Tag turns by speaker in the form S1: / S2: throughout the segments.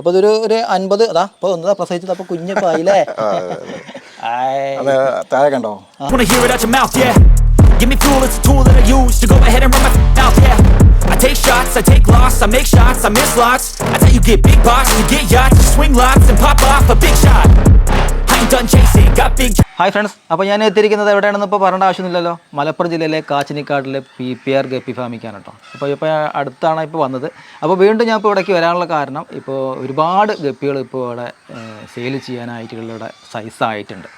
S1: അപ്പോൾ ഇതൊരു ഒരു അൻപത് അതാ ഇപ്പോൾ ഒന്നതാ പ്രസവിച്ചത് അപ്പോൾ കുഞ്ഞൊക്കെ ആയില്ലേ
S2: അത് താഴെ കണ്ടോ.
S3: Give me fuel, it's a tool that I use to go ahead and run my mouth, yeah. I take shots, I take loss, I make shots, I miss lots. That's how you get big box, you get yachts, you swing lots and pop off a big shot.
S1: Hi friends അപ്പോൾ ഞാൻ എത്തിയിരിക്കുന്നത് എവിടെയാണെന്ന് ഇപ്പോൾ പറയേണ്ട ആവശ്യമില്ലല്ലോ. മലപ്പുറം ജില്ലയിലെ കാച്ചിനിക്കാട്ടിലെ P P R guppy ഫാമിക്കാണ് കേട്ടോ. അപ്പോൾ ഇപ്പോൾ അടുത്താണ് ഇപ്പോൾ വന്നത്. അപ്പോൾ വീണ്ടും ഞാൻ ഇപ്പോൾ ഇവിടേക്ക് വരാനുള്ള കാരണം ഇപ്പോൾ ഒരുപാട് ഗപ്പികൾ ഇപ്പോൾ ഇവിടെ സെയിൽ ചെയ്യാനായിട്ടുള്ള ഇവിടെ സൈസായിട്ടുണ്ട്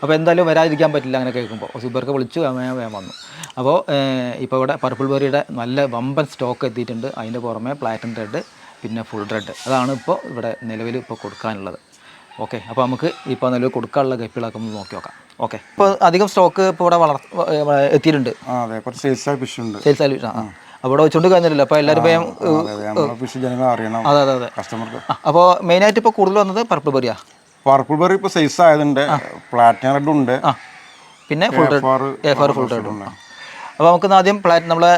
S1: അപ്പോൾ എന്തായാലും വരാതിരിക്കാൻ പറ്റില്ല അങ്ങനെ കേൾക്കുമ്പോൾ സൂപ്പർക്ക് വിളിച്ചു വേഗം വന്നു. അപ്പോൾ ഇപ്പോൾ ഇവിടെ പർപ്പിൾ ബെറിയുടെ നല്ല വമ്പൻ സ്റ്റോക്ക് എത്തിയിട്ടുണ്ട്. അതിന്റെ പുറമെ പ്ലാറ്റിൻ റെഡ് പിന്നെ ഫുൾ റെഡ് അതാണ് ഇപ്പോൾ ഇവിടെ നിലവിൽ ഇപ്പോൾ കൊടുക്കാനുള്ളത്. ഓക്കെ അപ്പോൾ നമുക്ക് ഇപ്പോൾ നല്ല കൊടുക്കാനുള്ള ഗപ്പികളൊക്കെ ഒന്ന് നോക്കി നോക്കാം. ഓക്കെ ഇപ്പോൾ അധികം സ്റ്റോക്ക് ഇപ്പോൾ ഇവിടെ വളർ എത്തിയിട്ടുണ്ട്.
S2: അതെ കുറച്ച് സെയിൽസ് ഫിഷ് ഉണ്ട്.
S1: സെയിൽസ് ആയി ആ. അപ്പോൾ ഇവിടെ വെച്ചുകൊണ്ട് കഴിഞ്ഞില്ലല്ലോ അപ്പോൾ എല്ലാവരും
S2: ഫിഷ് ജനങ്ങൾ അറിയണം
S1: അതെ അതെ അതെ.
S2: കസ്റ്റമർക്ക്
S1: അപ്പോൾ മെയിനായിട്ട് ഇപ്പോൾ കൂടുതൽ വന്നത് പർപ്പിൾ ബെറിയാ
S2: പർപ്പിൾ ബെറി ഇപ്പോൾ സൈസ് ആയതുണ്ട്. പ്ലാറ്റിനം റെഡ് ഉണ്ട്.
S1: ആ പിന്നെ full red
S2: for
S1: a four full red അപ്പോൾ നമുക്ക് ആദ്യം പ്ലാറ്റ് നമ്മളെ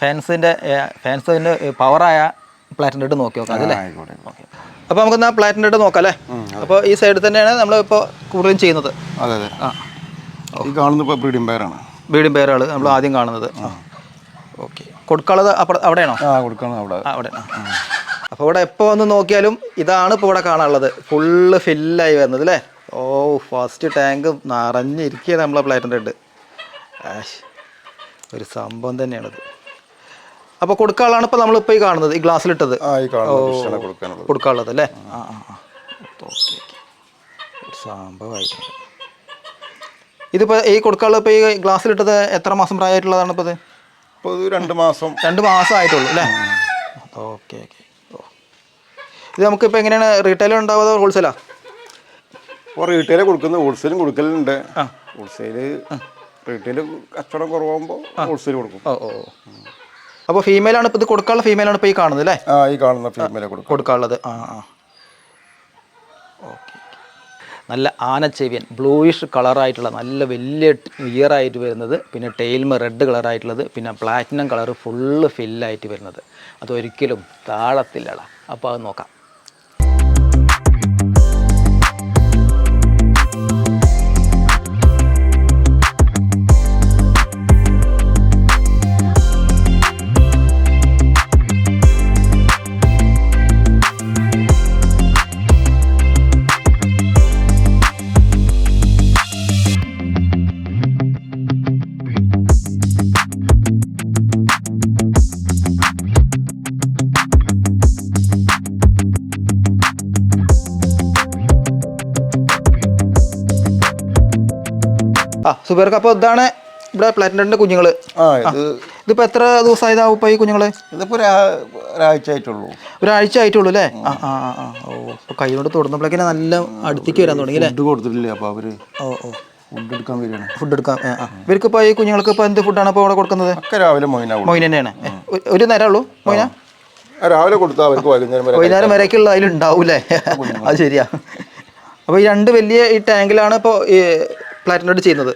S1: ഫാൻസിന്റെ ഫാൻസിന്റെ പവറായ പ്ലാറ്റിൻ റെഡ് നോക്കി നോക്കാം അതല്ലേ
S2: ആയിക്കോട്ടെ
S1: അപ്പോൾ നമുക്ക് ആ പ്ലാറ്റിൻ ഇട്ട് നോക്കാം അല്ലേ? അപ്പോൾ ഈ സൈഡിൽ തന്നെയാണ് നമ്മൾ ഇപ്പോൾ കൂടുതലും ചെയ്യുന്നത്.
S2: അതെ അതെ.
S1: ആ.
S2: ഈ കാണുന്ന ഇപ്പോൾ ബ്രീഡിംഗ് പെയറാണ്
S1: വീടും പേരാൾ നമ്മൾ ആദ്യം കാണുന്നത്. ഓക്കെ. കൊടുക്കാനുള്ളത് അപ്പുറ അവിടെയാണോ?
S2: ആ കൊടുക്കണം അവിടെ.
S1: അവിടെ. അപ്പോൾ ഇവിടെ എപ്പോൾ വന്ന് നോക്കിയാലും ഇതാണ് ഇപ്പോൾ ഇവിടെ കാണാനുള്ളത്. ഫുള്ള് ഫില്ലായി വരുന്നത് അല്ലേ? ഓ ഫസ്റ്റ് ടാങ്ക് നിറഞ്ഞിരിക്കുകയാണ് നമ്മളെ പ്ലാറ്റിന്റെ റെഡ് ഒരു സംഭവം തന്നെയാണിത്. അപ്പോൾ കൊടുക്കാനുള്ളതാണ് ഇപ്പോൾ നമ്മളിപ്പോൾ ഈ കാണുന്നത് ഈ ഗ്ലാസ്സിലിട്ടത്.
S2: കൊടുക്കാനുള്ളത്.
S1: അല്ലേ? ആ ആ ഓക്കെ സംഭവമായിട്ടുണ്ട്. ഇതിപ്പോൾ ഈ കൊടുക്കാനുള്ളത് ഇപ്പോൾ ഈ ഗ്ലാസ്സിലിട്ടത് എത്ര മാസം പ്രായമായിട്ടുള്ളതാണ് ഇപ്പോൾ ഇത്?
S2: ഇപ്പോൾ രണ്ട് മാസം.
S1: രണ്ട് മാസം ആയിട്ടുള്ളൂ അല്ലേ? Okay okay. ഇത് നമുക്കിപ്പോൾ എങ്ങനെയാണ്? റീറ്റെയിൽ ഉണ്ടാവുക ഹോൾസെയിലാ?
S2: ഇപ്പോൾ റീറ്റെയിൽ കൊടുക്കുന്നത് ഹോൾസെയിലും കൊടുക്കലുണ്ട്. ഹോൾസെയിൽ റീറ്റെയിൽ കച്ചവടം കുറവാകുമ്പോൾ ഹോൾസെയിൽ കൊടുക്കും.
S1: ഓ ഓ. അപ്പോൾ ഫീമെയിലാണ് ഇപ്പൊ ഇത് കൊടുക്കാനുള്ള ഫീമെയിലാണ് ഇപ്പോൾ ഈ കാണുന്നത് അല്ലേ?
S2: ആ ഈ കാണുന്ന ഫീമെയിലെ കൊടുക്കും.
S1: കൊടുക്കാനുള്ളത്. ആ ആ. ഓക്കെ നല്ല ആനച്ചെവിയൻ ബ്ലൂയിഷ് കളറായിട്ടുള്ള നല്ല വലിയ ഇയറായിട്ട് വരുന്നത് പിന്നെ ടെയിൽമ റെഡ് കളറായിട്ടുള്ളത് പിന്നെ പ്ലാറ്റിനം കളർ ഫുള്ള് ഫില്ലായിട്ട് വരുന്നത്. അതൊരിക്കലും താളത്തില്ലടാ അപ്പോൾ അത് നോക്കാം. സുബേർക്ക് അപ്പോൾ ഇതാണ് ഇവിടെ പ്ലാറ്റിന്റെ കുഞ്ഞുങ്ങൾ
S2: ആ ഇത്
S1: ഇതിപ്പോൾ എത്ര ദിവസമായതാവും ഇപ്പോൾ ഈ കുഞ്ഞുങ്ങൾ
S2: ഇതിപ്പോൾ ഒരാ- ഒരാഴ്ച ആയിട്ടുള്ളൂ
S1: ഒരാഴ്ച ആയിട്ടുള്ളൂ അല്ലേ? ആ ആ ആ, ഓ ഇപ്പോൾ കൈ കൊണ്ട് തൊടുന്നപ്പോഴേക്കിനെ നല്ല അടുത്തേക്ക് വരാൻ തുടങ്ങി അല്ലേ?
S2: ഫുഡ് കൊടുത്തിട്ടില്ല അപ്പോൾ അവർ
S1: ഓ ഓ.
S2: ഫുഡ് എടുക്കാൻ വരികയാണ്.
S1: ഫുഡ് എടുക്കാം ആ, ആ. ഇവർക്ക് ഇപ്പോൾ ഈ കുഞ്ഞുങ്ങൾക്ക് ഇപ്പോൾ എന്ത് ഫുഡാണ് ഇപ്പോൾ ഇവിടെ കൊടുക്കുന്നത്?
S2: ഒക്കെ രാവിലെ മൊയിന
S1: മൊയിൻ തന്നെയാണ്. ഒരു നേരം ഉള്ളൂ മൊയിന?
S2: രാവിലെ കൊടുത്താൽ അവർക്ക് വൈകുന്നേരം വരെ
S1: വൈകുന്നേരം വരേക്കുള്ള അതിലുണ്ടാവൂലേ അത് ശരിയാ. അപ്പോൾ ഈ രണ്ട് വലിയ ഈ ടാങ്കിലാണ് ഇപ്പോൾ ഈ പ്ലാറ്റിനോട് ചെയ്യുന്നത്.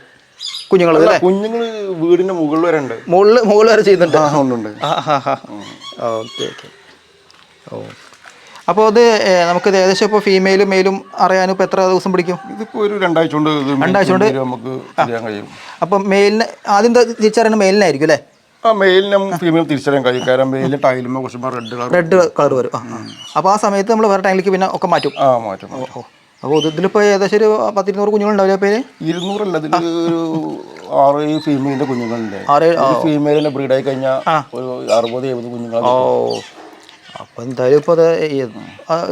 S1: കുഞ്ഞുങ്ങൾ
S2: കുഞ്ഞുങ്ങൾ വീടിന്റെ മുകളിൽ വരെ ഉണ്ട്.
S1: മുകളിൽ മുകളിൽ വരെ ചെയ്യുന്നുണ്ട്? Okay okay. ഓ. അപ്പോൾ അത് നമുക്ക് നമുക്കിത് ഏകദേശം ഇപ്പോൾ ഫീമെയിലും മെയിലും അറിയാനും ഇപ്പോൾ എത്ര ദിവസം പിടിക്കും?
S2: ഇതിപ്പോൾ ഒരു രണ്ടാഴ്ച കൊണ്ട്
S1: രണ്ടാഴ്ച കൊണ്ട്?
S2: നമുക്ക് ചെയ്യാൻ കഴിയും.
S1: അപ്പം മെയിലിന് ആദ്യം തിരിച്ചറിയണം മെയിലിനായിരിക്കും അല്ലേ?
S2: ആ മെയിലിനും ഫീമെയിൽ തിരിച്ചറിയാൻ കഴിയും. കാരണം മെയിലിൽ ടൈലുമ്പോൾ കുറച്ച് റെഡ് കളർ
S1: റെഡ് കളർ വരും. അപ്പോൾ ആ. സമയത്ത് നമ്മൾ വേറെ ടൈലിലേക്ക് പിന്നെ ഒക്കെ മാറ്റും.
S2: ആ മാറ്റും
S1: ഓ. അപ്പോൾ ഇതിലിപ്പോൾ ഏകദേശം ഒരു പത്തിരുന്നൂറ് കുഞ്ഞുങ്ങളുണ്ടാവില്ല പേര്?
S2: ഇരുന്നൂറല്ല ഇതിൽ ഒരു ആറ് ഏഴ് ഫീമെയിലിന്റെ കുഞ്ഞുങ്ങളുണ്ട്.
S1: ആറ്
S2: ബ്രീഡ് ബ്രീഡായി കഴിഞ്ഞാൽ ഒരു അറുപത് എഴുപത് കുഞ്ഞുങ്ങൾ
S1: ഓ. അപ്പോൾ എന്തായാലും ഇപ്പോൾ അത്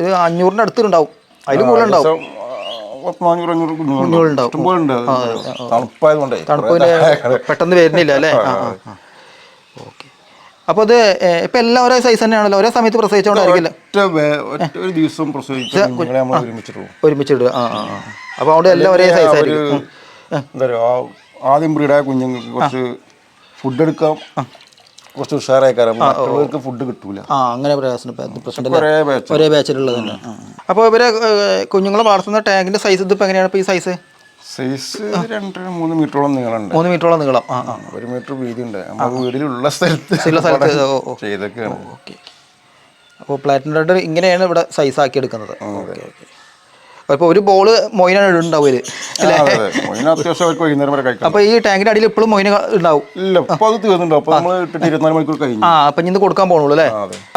S1: ഒരു അഞ്ഞൂറിന്റെ അടുത്തുണ്ടാവും അതിൽ കൂടുതലുണ്ടാവും.
S2: പത്ത് നാനൂറ് അഞ്ഞൂറ് കുഞ്ഞുങ്ങളുണ്ടാവും. തണുപ്പായതുകൊണ്ടേ
S1: തണുപ്പിന്റെ പെട്ടെന്ന് വരുന്നില്ല അല്ലേ? അപ്പോൾ അത് ഇപ്പം എല്ലാം ഒരേ സൈസ് തന്നെയാണല്ലോ. ഒരേ സമയത്ത്
S2: പ്രസവിച്ചോണ്ടായിരിക്കില്ല? ഒരു ദിവസം
S1: ഒരുമിച്ചിടുക ആ ആ അപ്പോൾ അവിടെ എല്ലാം ഒരേ സൈസ് ആയിരിക്കും.
S2: ആദ്യം ബ്രീഡായ കുഞ്ഞുങ്ങൾക്ക് കുറച്ച് ഫുഡ് എടുക്കാം. കുറച്ച് ഉഷാറായി കാരണം ഫുഡ് കിട്ടൂല.
S1: ആ അങ്ങനെ പ്രയാസം
S2: ഒരേ.
S1: ബാച്ചിലുള്ളത് തന്നെ. അപ്പോൾ ഇവരെ കുഞ്ഞുങ്ങളെ വളർത്തുന്ന ടാങ്കിന്റെ സൈസ് ഇതിപ്പോൾ എങ്ങനെയാണ് ഇപ്പോൾ ഈ സൈസ്
S2: സൈസ് രണ്ട് മൂന്ന് മീറ്ററോളം നീളമുണ്ട്.
S1: മൂന്ന് മീറ്ററോളം നീളം. ആ ആ.
S2: ഒരു മീറ്റർ വീതി ഉണ്ട് നമ്മുടെ വീടിലുള്ള സ്ഥലത്ത്
S1: ചില സ്ഥലത്ത്
S2: ചെയ്തൊക്കെയാണ്
S1: ഓക്കെ അപ്പോൾ പ്ലാറ്റിനം റെഡ് ഇങ്ങനെയാണ് ഇവിടെ സൈസ് ആക്കി എടുക്കുന്നത്. Okay okay. അപ്പോൾ ഒരു ബോൾ മൊയിനാണ് ഉണ്ടാവും ഇതിൽ
S2: അതെ അതെ.
S1: അപ്പോൾ ഈ ടാങ്കിന്റെ അടിയിൽ ഇപ്പോഴും മൊയിന ഉണ്ടാവും.
S2: ഇല്ല അപ്പോൾ അത് തീർന്നുണ്ടോ അപ്പോൾ നമ്മൾ ഇട്ടിട്ട് ഇരുപത്തിനാല് മണിക്കൂർ കഴിഞ്ഞു.
S1: ആ അപ്പം ഇന്ന് കൊടുക്കാൻ പോകണുള്ളൂ അല്ലേ?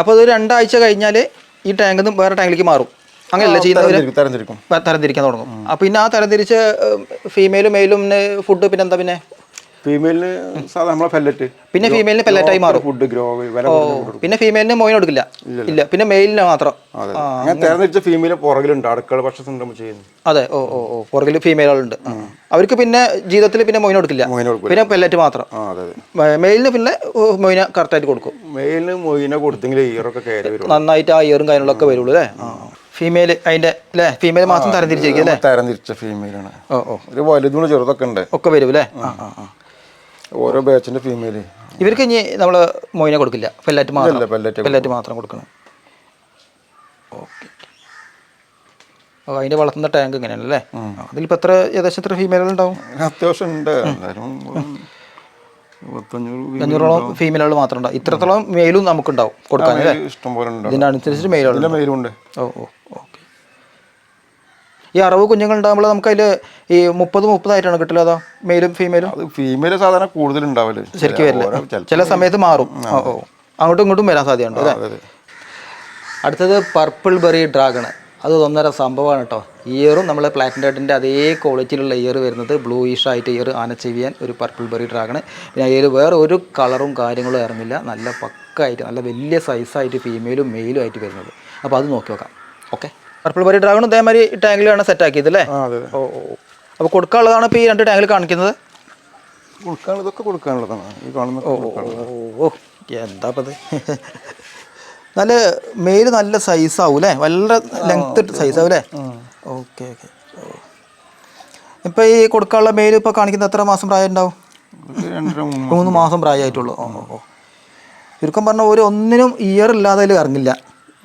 S1: അപ്പോൾ ഇത് രണ്ടാഴ്ച കഴിഞ്ഞാൽ ഈ ടാങ്കിൽ നിന്ന് വേറെ ടാങ്കിലേക്ക് മാറും. അങ്ങനെയല്ല ചെയ്യുന്നവർ
S2: തരംതിരിക്കും തരംതിരിക്കും.
S1: തരംതിരിക്കാൻ തുടങ്ങും. അപ്പോൾ പിന്നെ ആ തരംതിരിച്ച് ഫീമെയിലും മെയിലും ഫുഡ് പിന്നെ എന്താ പിന്നെ?
S2: ഫീമെയിലിന് സാധാരണ നമ്മളെ പെല്ലറ്റ്
S1: പിന്നെ ഫീമെയിലിന് പെല്ലറ്റായി മാറും.
S2: ഫുഡ് ഗ്രോ
S1: പിന്നെ ഫീമെയിലിന് മോയിൻ കൊടുക്കില്ല. ഇല്ല പിന്നെ മെയിലിന് മാത്രം.
S2: അതെ അങ്ങനെ. തെരഞ്ഞെടുത്ത ഫീമെയിൽ പുറകിലുണ്ട് അടുക്കള ഭക്ഷണം ചെയ്യുന്നു.
S1: അതെ ഓ ഓ ഓ പുറകിൽ ഫീമെയിലുണ്ട്. അവർക്ക് പിന്നെ ജീവിതത്തിൽ പിന്നെ മൊയിൻ കൊടുക്കില്ല. പിന്നെ പെല്ലറ്റ് മാത്രം.
S2: ആ അതെ അതെ.
S1: മെയിലിന് പിന്നെ മൊയിന കറക്റ്റായിട്ട് കൊടുക്കും.
S2: മെയിലിന് മൊയിനെ കൊടുത്തെങ്കിൽ ഇയറൊക്കെ
S1: നന്നായിട്ട് ആ ഇയറും കാര്യങ്ങളൊക്കെ വരുള്ളൂ അല്ലേ? ഫീമെയിൽ അതിന്റെ അല്ലേ ഫീമെയിൽ മാത്രം തരംതിരിച്ചിരിക്കും അല്ലേ?
S2: തരംതിരിച്ച ഫീമെയിലാണ്
S1: ഓ ഓ.
S2: ഒരു വലുതും ചെറുതൊക്കെ ഉണ്ട്.
S1: ഒക്കെ വരും അല്ലേ
S2: ഓരോ ബാച്ചിന്റെ ഫീമെയിൽ
S1: ഇവർക്ക് ഇനി നമ്മൾ മൊയിനെ കൊടുക്കില്ല. പെല്ലറ്റ് മാത്രം. പെല്ലറ്റ് മാത്രം കൊടുക്കണം. ഓക്കെ. അതിന്റെ വളർത്തുന്ന ടാങ്ക് ഇങ്ങനെയാണ് അല്ലേ അതിലിപ്പോൾ എത്ര ഏകദേശം എത്ര ഫീമെയിലുണ്ടാവും
S2: അത്യാവശ്യം ഉണ്ട്.
S1: അഞ്ഞൂറോളം ഫീമെയിലുകൾ മാത്രം ഉണ്ടാവും ഇത്രത്തോളം മെയിലും നമുക്കുണ്ടാവും കൊടുക്കാൻ
S2: ഇതിന്റെ ഉണ്ട്.
S1: ഓ ഓ ഓക്കെ. ഈ അറവ് കുഞ്ഞുങ്ങൾ ഉണ്ടാകുമ്പോൾ നമുക്ക് അതിൽ ഈ മുപ്പത് മുപ്പതായിട്ടാണ് കിട്ടില്ല അതോ മെയിലും ഫീമെയിലും
S2: ഫീമെയിൽ സാധാരണ കൂടുതൽ
S1: ശരിക്കും വരില്ല.
S2: ചില-
S1: സമയത്ത് മാറും. ഓ അങ്ങോട്ടും ഇങ്ങോട്ടും വരാൻ സാധ്യതയുണ്ട്. അടുത്തത് പർപ്പിൾ ബെറി ഡ്രാഗണ് അത് ഒന്നര സംഭവമാണ് കേട്ടോ. ഇയറും നമ്മൾ പ്ലാറ്റിന്റെ അതേ ക്വാളിറ്റിയിലുള്ള ഇയർ വരുന്നത് ബ്ലൂ ആയിട്ട് ഇയർ ആനച്ചെവിയാൻ ഒരു പർപ്പിൾ ബെറി ഡ്രാഗണ് പിന്നെ അതിൽ വേറെ ഒരു കളറും കാര്യങ്ങളും ഇറങ്ങില്ല. നല്ല പക്കായിട്ട് നല്ല വലിയ സൈസായിട്ട് ഫീമെയിലും മെയിലും ആയിട്ട് വരുന്നത്. അപ്പോൾ അത് നോക്കി നോക്കാം. ഓക്കെ പർപ്പിൾ ബെറി ഡ്രാഗൺ ഇതേമാതിരി ടാങ്കിലാണ് സെറ്റ് ആക്കിയത് അല്ലേ. ഓ അപ്പോൾ കൊടുക്കാനുള്ളതാണ് ഇപ്പോൾ ഈ രണ്ട് ടാങ്കിൽ കാണിക്കുന്നത്?
S2: കൊടുക്കാനുള്ളതൊക്കെ കൊടുക്കാനുള്ളതാണ്. ഈ കാണുന്ന
S1: ഓ എന്താ ഇത് നല്ല മേൽ നല്ല സൈസ് ആവും അല്ലേ വളരെ ലെങ്ത് സൈസ് ആവും അല്ലേ ഓക്കെ ഓക്കെ ഇപ്പം ഈ കൊടുക്കാനുള്ള മേൽ ഇപ്പോൾ കാണിക്കുന്ന എത്ര മാസം പ്രായം ഉണ്ടാവും
S2: മൂന്ന്
S1: മാസം. പ്രായമായിട്ടുള്ളൂ. ഓ ഓ, ഓ. ചുരുക്കം പറഞ്ഞ ഒരു ഒന്നിനും ഇയർ ഇല്ലാതെ അതിൽ ഇറങ്ങില്ല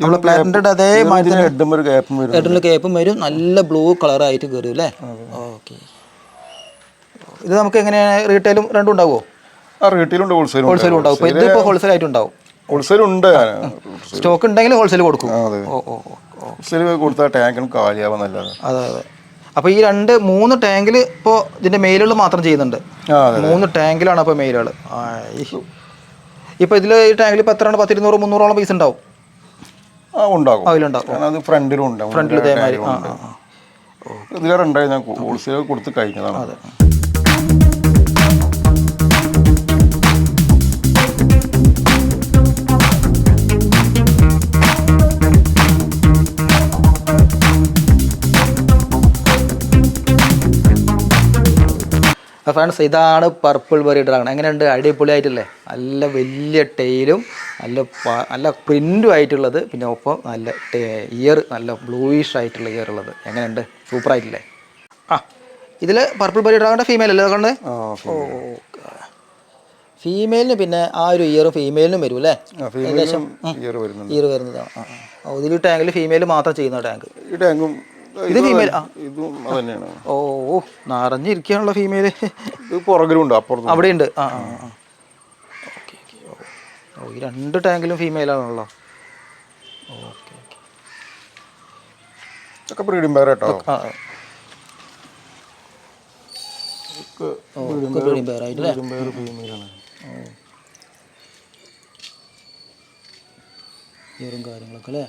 S1: നമ്മൾ പ്ലാറ്റിന്റെ അതേ
S2: മാതിരി ഹെഡും ഒരു ഗ്യാപ്പും വരും.
S1: ഏട്ടനിൽ കേപ്പും വരും. നല്ല ബ്ലൂ കളറായിട്ട് കയറും അല്ലേ? ഓക്കെ ഇത് നമുക്ക് എങ്ങനെയാണ്? റീറ്റെയിലും രണ്ടും ഉണ്ടാവുമോ
S2: ആ റീറ്റെയിലുണ്ട് ഹോൾസെയിലും
S1: ഹോൾസെയിലും ഉണ്ടാവും. ഇതിപ്പോ ഹോൾസെയിൽ ഇപ്പോൾ ഹോൾസെയിൽ
S2: ഉണ്ട്.
S1: സ്റ്റോക്ക് ഉണ്ടെങ്കിൽ ഹോൾസെയിൽ കൊടുക്കും.
S2: ഹോൾസെയിൽ കൊടുത്താൽ ടാങ്കിനും കാലിയാവാൻ നല്ലത്
S1: അതെ അതെ. അപ്പോൾ ഈ രണ്ട് മൂന്ന് ടാങ്കിൽ ഇപ്പോൾ ഇതിന്റെ മെയിലുകൾ മാത്രം ചെയ്യുന്നുണ്ട്. മൂന്ന് ടാങ്കിലാണ് അപ്പോൾ മെയിലുകൾ ഇപ്പോൾ ഇതിൽ ഈ ടാങ്കിൽ ഇപ്പോൾ എത്രയാണ്? പത്തിരുന്നൂറ് മുന്നൂറോളം പൈസ ഉണ്ടാവും.
S2: ഉണ്ടാകും.
S1: അതിലുണ്ടാവും
S2: കാരണം അത് ഫ്രണ്ടിലും ഉണ്ട്.
S1: ഫ്രണ്ടിൽ ഇതേമാതിരി.
S2: ഇതിലേറെ ഉണ്ടായി ഞാൻ ഹോൾസെയിൽ കൊടുത്ത് കഴിഞ്ഞതാണ്.
S1: അതെ. ഫ്രണ്ട്സ് ഇതാണ് പർപ്പിൾ ബെറി ഡ്രാഗൺ എങ്ങനെയുണ്ട്? അടിപൊളിയായിട്ടല്ലേ? നല്ല വലിയ ടെയിലും നല്ല നല്ല പ്രിന്റും ആയിട്ടുള്ളത്. പിന്നെ ഒപ്പം നല്ല ഇയർ നല്ല ബ്ലൂയിഷ് ആയിട്ടുള്ള ഇയർ ഉള്ളത്. എങ്ങനെയുണ്ട്? സൂപ്പറായിട്ടില്ലേ ആ ഇതിൽ പർപ്പിൾ ബെറി ഡ്രാഗണിന്റെ ഫീമെയിൽ അല്ലേ അതുകൊണ്ട് ഫീമെയിലിന് പിന്നെ ആ ഒരു ഇയർ ഫീമെയിലിനും വരും അല്ലേ?
S2: ഏകദേശം ഇയർ
S1: വരുന്നതാണ്. ഇതിൽ ടാങ്കിൽ ഫീമെയിൽ മാത്രം ചെയ്യുന്ന ടാങ്ക്
S2: ഈ ടാങ്കും
S1: ഇത്
S2: തന്നെയാണ്
S1: ഓ നിറഞ്ഞിരിക്കാനുള്ള ഫീമെയിൽ
S2: പുറകിലുണ്ട് അപ്പുറത്ത്
S1: അവിടെ ഉണ്ട് ആ ഓ ഈ രണ്ട് ടാങ്കിലും ഫീമെയിലാണല്ലോ ആണല്ലോ. ഓക്കെ
S2: ബ്രീഡിംഗ് പേര് കേട്ടോ ഫീമെയിലാണ്
S1: കാര്യങ്ങളൊക്കെ അല്ലേ?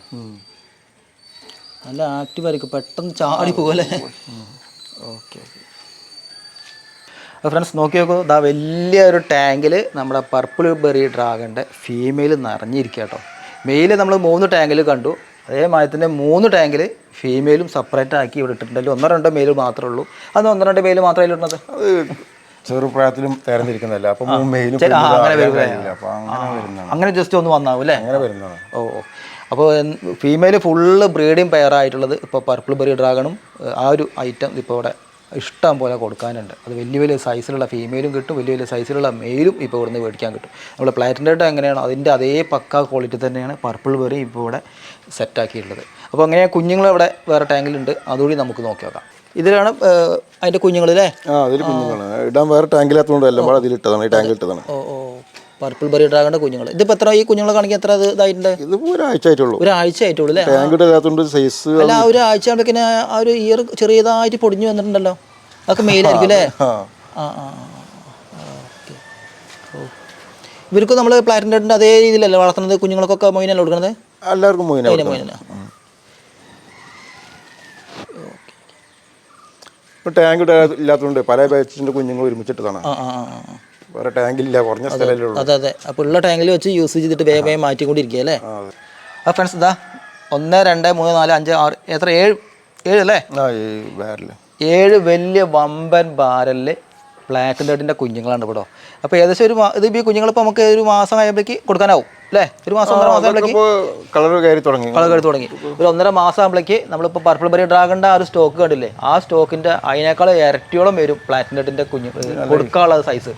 S1: നല്ല ആക്റ്റീവ് ആയിരിക്കും. പെട്ടെന്ന് ചാടി പോലെ ഓക്കെ അപ്പോൾ ഫ്രണ്ട്സ് നോക്കി നോക്കൂ. ഇതാ വലിയ ഒരു ടാങ്കിൽ നമ്മുടെ പർപ്പിൾ ബെറി ഡ്രാഗന്റെ ഫീമെയിൽ നിറഞ്ഞിരിക്കുക കേട്ടോ. മെയിൽ നമ്മൾ മൂന്ന് ടാങ്കിൽ കണ്ടു. അതേമാതിരി തന്നെ മൂന്ന് ടാങ്കിൽ ഫീമെയിലും സെപ്പറേറ്റ് ആക്കി ഇവിടെ ഇട്ടിട്ടുണ്ടല്ലോ ഒന്നോ രണ്ടോ മെയിൽ മാത്രമേ ഉള്ളൂ. അത് ഒന്നോ രണ്ടോ മെയിൽ മാത്രമേ ഇടുന്നത്
S2: അത് ചെറുപ്രായത്തിലും തരംതിരിക്കുന്നതല്ല അപ്പൊ
S1: അങ്ങനെ
S2: അങ്ങനെ വരുന്നതാണ്.
S1: അങ്ങനെ ജസ്റ്റ് ഒന്ന് വന്നാവും അല്ലേ?
S2: അങ്ങനെ വരുന്നതാണ്.
S1: ഓ ഓ. അപ്പോൾ ഫീമെയിൽ ഫുള്ള് ബ്രീഡിങ് പെയർ ആയിട്ടുള്ളത് ഇപ്പോൾ പർപ്പിൾ ബെറി ഡ്രാഗണും ആ ഒരു ഐറ്റം ഇപ്പോൾ ഇവിടെ ഇഷ്ടം പോലെ കൊടുക്കാനുണ്ട്. അത് വലിയ വലിയ സൈസിലുള്ള ഫീമെയിലും കിട്ടും വലിയ വലിയ സൈസിലുള്ള മെയിലും ഇപ്പോൾ ഇവിടുന്ന് മേടിക്കാൻ കിട്ടും. നമ്മൾ പ്ലാറ്റിന്റെ എങ്ങനെയാണ്? അതിന്റെ അതേ പക്ക ക്വാളിറ്റി തന്നെയാണ് പർപ്പിൾ ബെറി ഇപ്പോൾ ഇവിടെ സെറ്റാക്കിയിട്ടുള്ളത് അപ്പോൾ അങ്ങനെ കുഞ്ഞുങ്ങൾ ഇവിടെ വേറെ ടാങ്കിലുണ്ട് അതുകൂടി നമുക്ക് നോക്കി നോക്കാം. ഇതിലാണ് അതിന്റെ കുഞ്ഞുങ്ങൾ കുഞ്ഞുങ്ങളല്ലേ
S2: ആ അതിൽ കുഞ്ഞുങ്ങളാണ്. ഇടാൻ വേറെ ടാങ്കിലാത്തതുകൊണ്ട് എല്ലാം പാടെ അതിലിട്ടതാണ്. ഈ ടാങ്കിൽ ഇട്ടതാണ്
S1: ഓ ഓ പർപ്പിൾ ബെറി ഡ്രാഗണിന്റെ കുഞ്ഞുങ്ങൾ ഇതിപ്പോ എത്ര ഈ കുഞ്ഞുങ്ങളെ കാണിക്കാൻ എത്ര ഇത് ഇതായിട്ടുണ്ട്?
S2: ഇത് ഒരാഴ്ച ആയിട്ടുള്ളൂ
S1: ഒരാഴ്ച ആയിട്ടുള്ളൂ അല്ലേ
S2: ടാങ്ക് ഇടാത്തതുകൊണ്ട് സൈസ്
S1: അല്ല ആ ഒരു ആഴ്ച ആകുമ്പോഴേക്കിന് ആ ഒരു ഇയർ ചെറിയതായിട്ട് പൊടിഞ്ഞു വന്നിട്ടുണ്ടല്ലോ. അതൊക്കെ മെയിലായിരിക്കും അല്ലേ
S2: ആ
S1: ആ ആ. ഓക്കെ. ഓ. ഇവർക്ക് നമ്മൾ പ്ലാറ്റിന്റെ അതേ രീതിയിലല്ലേ വളർത്തുന്നത്? കുഞ്ഞുങ്ങൾക്കൊക്കെ മൊയിനല്ലേ കൊടുക്കുന്നത്
S2: എല്ലാവർക്കും മൊയിന
S1: മൊയിന മൊയിന
S2: ഇപ്പൊ ടാങ്ക് ഇല്ലാത്തതുകൊണ്ട് പല ബാച്ചിന്റെ കുഞ്ഞുങ്ങൾ ഒരുമിച്ചിട്ടതാണ്. വേറെ ടാങ്ക് ഇല്ല കുറഞ്ഞ സ്ഥലമല്ലേ ഉള്ളൂ.
S1: അതെ അതെ. അപ്പോൾ ഉള്ള ടാങ്കിൽ വെച്ച് യൂസ് ചെയ്തിട്ട് വേഗം വേഗം മാറ്റിക്കൊണ്ടിരിക്കുക അല്ലേ?
S2: ആ,
S1: ഫ്രണ്ട്സ് ഇതാ ഒന്ന് രണ്ട് മൂന്ന് നാല് അഞ്ച് ആറ് എത്ര? ഏഴ് ഏഴ് അല്ലേ?
S2: ബാരൽ
S1: ഏഴ് വലിയ വമ്പൻ ബാരലിൽ പ്ലാറ്റിന്റെ ഹെഡിന്റെ കുഞ്ഞുങ്ങളാണ് ഇവിടെ. അപ്പോൾ ഏകദേശം ഒരു ഇത് ഈ കുഞ്ഞുങ്ങളിപ്പോൾ നമുക്ക് ഒരു മാസം ആയപ്പോഴേക്ക് കൊടുക്കാനാവും അല്ലേ? ഒരു മാസം ഒന്നര മാസം ആകുമ്പോഴേക്ക്
S2: കളർ കയറി തുടങ്ങി.
S1: കളർ കയറി തുടങ്ങി. ഒരു ഒന്നര മാസം ആകുമ്പോഴേക്ക് നമ്മളിപ്പോൾ പർപ്പിൾ ബറി ഡ്രാഗണിന്റെ ആ ഒരു സ്റ്റോക്ക് കണ്ടില്ലേ? ആ സ്റ്റോക്കിന്റെ അതിനേക്കാൾ ഇരട്ടിയോളം വരും പ്ലാറ്റിന്റെ ഹെഡിന്റെ കുഞ്ഞ് കൊടുക്കാനുള്ള സൈസ്